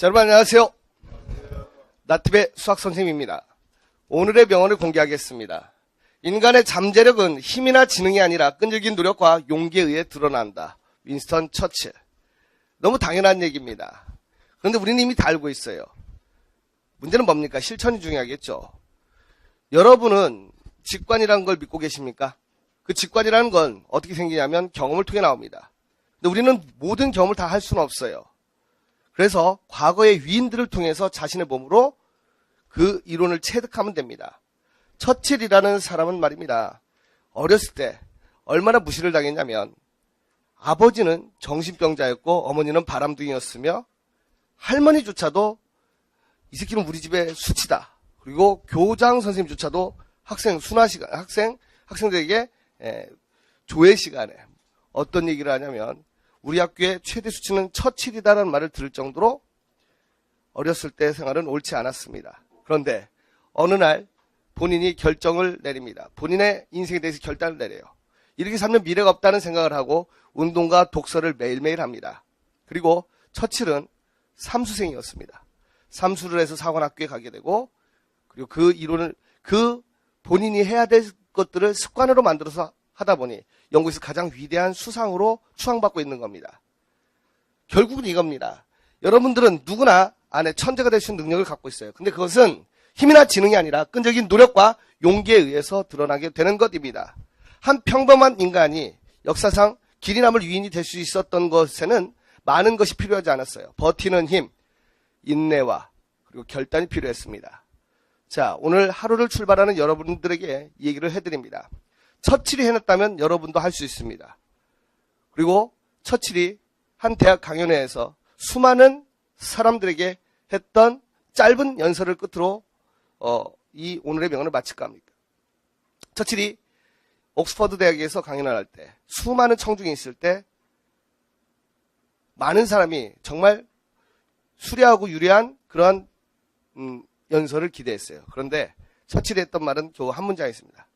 자, 여러분 안녕하세요. 나트의 수학 선생님입니다. 오늘의 명언을 공개하겠습니다. 인간의 잠재력은 힘이나 지능이 아니라 끈질긴 노력과 용기에 의해 드러난다. 윈스턴 처칠. 너무 당연한 얘기입니다. 그런데 우리는 이미 다 알고 있어요. 문제는 뭡니까? 실천이 중요하겠죠. 여러분은 직관이라는 걸 믿고 계십니까? 그 직관이라는 건 어떻게 생기냐면 경험을 통해 나옵니다. 근데 우리는 모든 경험을 다 할 수는 없어요. 그래서 과거의 위인들을 통해서 자신의 몸으로 그 이론을 체득하면 됩니다. 처칠이라는 사람은 말입니다. 어렸을 때 얼마나 무시를 당했냐면 아버지는 정신병자였고 어머니는 바람둥이였으며 할머니조차도 이 새끼는 우리 집의 수치다. 그리고 교장 선생님조차도 학생 순화 시간 학생 학생들에게 에, 조회 시간에 어떤 얘기를 하냐면 우리 학교의 최대 수치는 처칠이다라는 말을 들을 정도로 어렸을 때 생활은 옳지 않았습니다. 그런데 어느 날 본인이 결정을 내립니다. 본인의 인생에 대해서 결단을 내려요. 이렇게 살면 미래가 없다는 생각을 하고 운동과 독서를 매일매일 합니다. 그리고 처칠은 삼수생이었습니다. 삼수를 해서 사관학교에 가게 되고 그리고 그 이론을 그 본인이 해야 될 것들을 습관으로 만들어서 하다 보니 영국에서 가장 위대한 수상으로 추앙받고 있는 겁니다. 결국은 이겁니다. 여러분들은 누구나 안에 천재가 될 수 있는 능력을 갖고 있어요. 근데 그것은 힘이나 지능이 아니라 끈적인 노력과 용기에 의해서 드러나게 되는 것입니다. 한 평범한 인간이 역사상 길이 남을 위인이 될 수 있었던 것에는 많은 것이 필요하지 않았어요. 버티는 힘, 인내와 그리고 결단이 필요했습니다. 자, 오늘 하루를 출발하는 여러분들에게 이 얘기를 해드립니다. 처칠이 해냈다면 여러분도 할 수 있습니다. 그리고 처칠이 한 대학 강연회에서 수많은 사람들에게 했던 짧은 연설을 끝으로 어, 이 오늘의 명언을 마칠까 합니다. 처칠이 옥스퍼드 대학에서 강연을 할 때 수많은 청중이 있을 때 많은 사람이 정말 수려하고 유려한 그러한 음, 연설을 기대했어요. 그런데 처칠이 했던 말은 겨우 한 문장이 있습니다.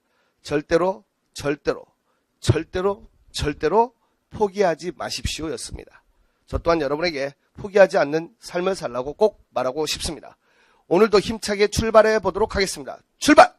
절대로 절대로 절대로 절대로 포기하지 마십시오 였습니다. 저 또한 여러분에게 포기하지 않는 삶을 살라고 꼭 말하고 싶습니다. 오늘도 힘차게 출발해 보도록 하겠습니다. 출발!